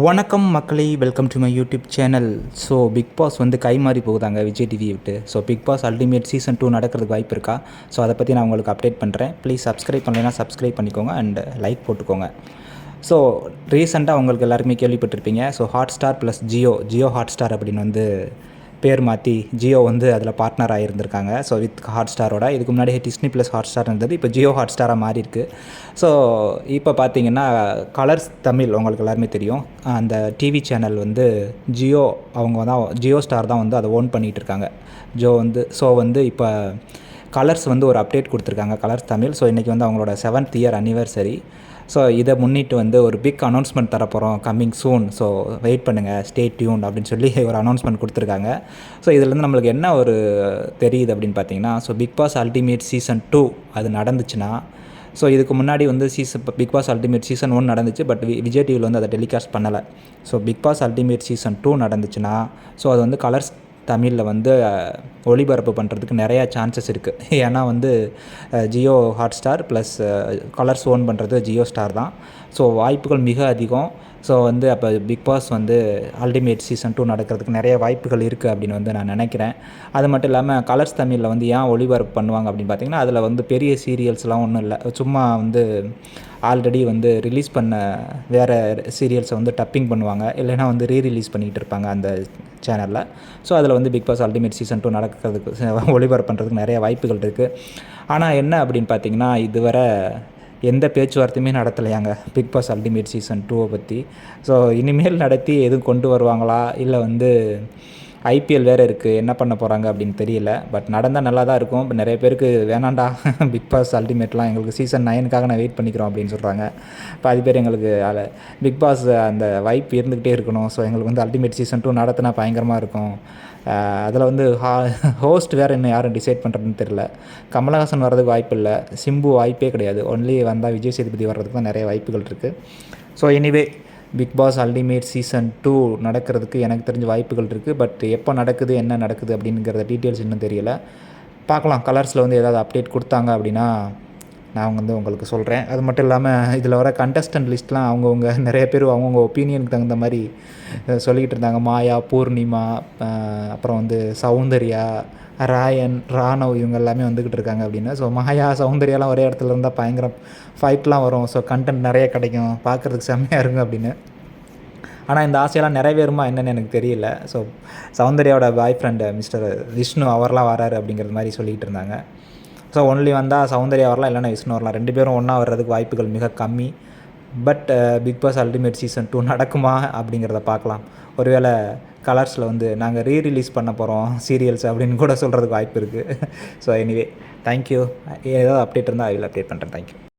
வணக்கம் மக்களே welcome to my YouTube channel so Bigg Boss வந்து கை மாறி போகுதாங்க விஜய் டிவி விட்டு. So Bigg Boss ultimate season two நடக்கிறதுக்கு வாய்ப்பு இருக்கா? ஸோ அதை பற்றி நான் உங்களுக்கு அப்டேட் பண்ணுறேன் ப்ளீஸ் சப்ஸ்கிரைப் பண்ணலைன்னா சப்ஸ்கிரைப் பண்ணிக்கோங்க அண்ட் லைக் போட்டுக்கோங்க. ஸோ ரீசெண்டாக உங்களுக்கு எல்லாருமே கேள்விப்பட்டிருப்பீங்க. So Hotstar plus Jio Jio Hotstar அப்படின்னு வந்து பேர் மாற்றி ஜியோ வந்து அதில் பார்ட்னர் ஆகியிருந்திருக்காங்க ஸோ வித் ஹாட் ஸ்டாரோட இதுக்கு முன்னாடி டிஸ்னி ப்ளஸ் ஹாட் ஸ்டார் இருந்தது. இப்போ ஜியோ ஹாட் ஸ்டாராக மாறி இருக்கு ஸோ இப்போ பார்த்தீங்கன்னா கலர்ஸ் தமிழ் உங்களுக்கு எல்லாருமே தெரியும். அந்த டிவி சேனல் வந்து ஜியோ அவங்க தான் ஜியோ ஸ்டார் தான் வந்து அதை ஓன் பண்ணிகிட்டு இருக்காங்க. ஜோ வந்து ஸோ வந்து இப்போ கலர்ஸ் வந்து ஒரு அப்டேட் கொடுத்துருக்காங்க. கலர்ஸ் தமிழ். ஸோ இன்றைக்கி வந்து அவங்களோட செவன்த் இயர் அனிவர்சரி ஸோ இதை முன்னிட்டு வந்து ஒரு பிக் அனௌன்ஸ்மெண்ட் தரப்போகிறோம் கம்மிங் சூன் ஸோ வெயிட் பண்ணுங்கள் ஸ்டே டியூன் அப்படின்னு சொல்லி ஒரு அனௌன்ஸ்மெண்ட் கொடுத்துருக்காங்க. ஸோ இதுலேருந்து நம்மளுக்கு என்ன ஒரு தெரியுது அப்படின்னு பார்த்தீங்கன்னா so Bigg Boss ultimate season two அது நடந்துச்சுன்னா ஸோ இதுக்கு முன்னாடி வந்து season Bigg Boss ultimate season one நடந்துச்சு பட் விஜய் டிவியில் வந்து அதை டெலிகாஸ்ட் பண்ணலை. So Bigg Boss ultimate season two நடந்துச்சுன்னா ஸோ அது வந்து கலர்ஸ் தமிழில் வந்து ஒளிபரப்பு பண்ணுறதுக்கு நிறையா சான்சஸ் இருக்குது ஏன்னா வந்து Jio Hotstar plus Colors own பண்ணுறது ஜியோ ஸ்டார் தான். ஸோ வாய்ப்புகள் மிக அதிகம். ஸோ வந்து அப்போ பிக் பாஸ் வந்து அல்டிமேட் சீசன் டூ நடக்கிறதுக்கு நிறைய வாய்ப்புகள் இருக்குது அப்படின்னு வந்து நான் நினைக்கிறேன். அது மட்டும் இல்லாமல் கலர்ஸ் தமிழில் வந்து ஏன் ஒளிபரப்பு பண்ணுவாங்க அப்படின்னு பார்த்தீங்கன்னா அதில் வந்து பெரிய சீரியல்ஸ்லாம் ஒன்றும் இல்லை. சும்மா வந்து ஆல்ரெடி வந்து ரிலீஸ் பண்ண வேறு சீரியல்ஸை வந்து டப்பிங் பண்ணுவாங்க. இல்லைன்னா வந்து ரீ ரிலீஸ் பண்ணிகிட்டு இருப்பாங்க அந்த சேனலில் ஸோ அதில் வந்து Bigg Boss ultimate season two நடக்கிறதுக்கு ஒளிபரப்பு பண்ணுறதுக்கு நிறைய வாய்ப்புகள் இருக்குது ஆனால் என்ன அப்படின்னு பார்த்தீங்கன்னா இதுவரை எந்த பேச்சுவார்த்தையுமே நடத்தலையாங்க பிக் பாஸ் அல்டிமேட் சீசன் டூவை பற்றி ஸோ இனிமேல் நடத்தி எதுவும் கொண்டு வருவாங்களா? இல்லை வந்து ஐபிஎல் வேறு இருக்குது என்ன பண்ண போகிறாங்க அப்படின்னு தெரியல. பட் நடந்தால் நல்லா தான் இருக்கும். இப்போ நிறைய பேருக்கு வேணாண்டா பிக் பாஸ் அல்டிமேட்லாம் எங்களுக்கு சீசன் நைனுக்காக நான் வெயிட் பண்ணிக்கிறோம் அப்படின்னு சொல்கிறாங்க பாதி பேர் எங்களுக்கு அதில் பிக் பாஸ் அந்த வைப் இருந்துக்கிட்டே இருக்கணும். ஸோ எங்களுக்கு வந்து அல்டிமேட் சீசன் டூ நடத்தினா பயங்கரமாக இருக்கும். அதில் வந்து ஹா ஹோஸ்ட் வேறு இன்னும் யாரும் டிசைட் பண்ணுறதுன்னு தெரில கமலஹாசன் வர்றதுக்கு வாய்ப்பு இல்லை. சிம்பு வாய்ப்பே கிடையாது. ஒன்லி வந்தால் விஜய் சேதுபதி வர்றதுக்கு தான் நிறைய வாய்ப்புகள் இருக்குது so anyway Bigg Boss ultimate season two நடக்கிறதுக்கு எனக்கு தெரிஞ்ச வாய்ப்புகள் இருக்குது பட் எப்போ நடக்குது என்ன நடக்குது அப்படிங்கிறத டீட்டெயில்ஸ் இன்னும் தெரியல. பார்க்கலாம். கலர்ஸில் வந்து ஏதாவது அப்டேட் கொடுத்தாங்க அப்படின்னா நான் வந்து உங்களுக்கு சொல்கிறேன் அது மட்டும் இல்லாமல் இதில் வர கண்டஸ்டன்ட் லிஸ்ட்லாம் அவங்கவுங்க நிறைய பேர் அவங்கவுங்க ஒப்பீனியனுக்கு தகுந்த மாதிரி சொல்லிக்கிட்டு இருந்தாங்க. மாயா பூர்ணிமா அப்புறம் வந்து சௌந்தர்யா ராயன் ராணவ் இவங்க எல்லாமே வந்துக்கிட்டு இருக்காங்க அப்படின்னு. ஸோ மாயா சௌந்தர்யாலாம் ஒரே இடத்துல இருந்தால் பயங்கர ஃபைட்லாம் வரும். ஸோ கண்டென்ட் நிறைய கிடைக்கும். பார்க்குறதுக்கு செம்மையாக இருக்கும் அப்படின்னு. ஆனால் இந்த ஆசையெல்லாம் நிறைவேறுமா என்னன்னு எனக்கு தெரியல. ஸோ சௌந்தர்யாவோட பாய் ஃப்ரெண்டு மிஸ்டர் விஷ்ணு அவர்லாம் வராரு அப்படிங்கிறது மாதிரி சொல்லிகிட்டு இருந்தாங்க. ஸோ ஒன்லி வந்தால் சௌந்தர்யா வரலாம் இல்லைன்னா விஷ்ணு வரலாம். ரெண்டு பேரும் ஒன்றா வர்றதுக்கு வாய்ப்புகள் மிக கம்மி. But Bigg Boss ultimate season two நடக்குமா அப்படிங்கிறத பார்க்கலாம். ஒருவேளை கலர்ஸில் வந்து நாங்கள் ரீ ரிலீஸ் பண்ண போகிறோம் சீரியல்ஸ் அப்படின்னு கூட சொல்கிறதுக்கு வாய்ப்பு இருக்குது ஸோ எனிவே தேங்க்யூ ஏதாவது அப்டேட் இருந்தால் ஐ வில் அப்டேட் பண்ணுறேன் தேங்க்யூ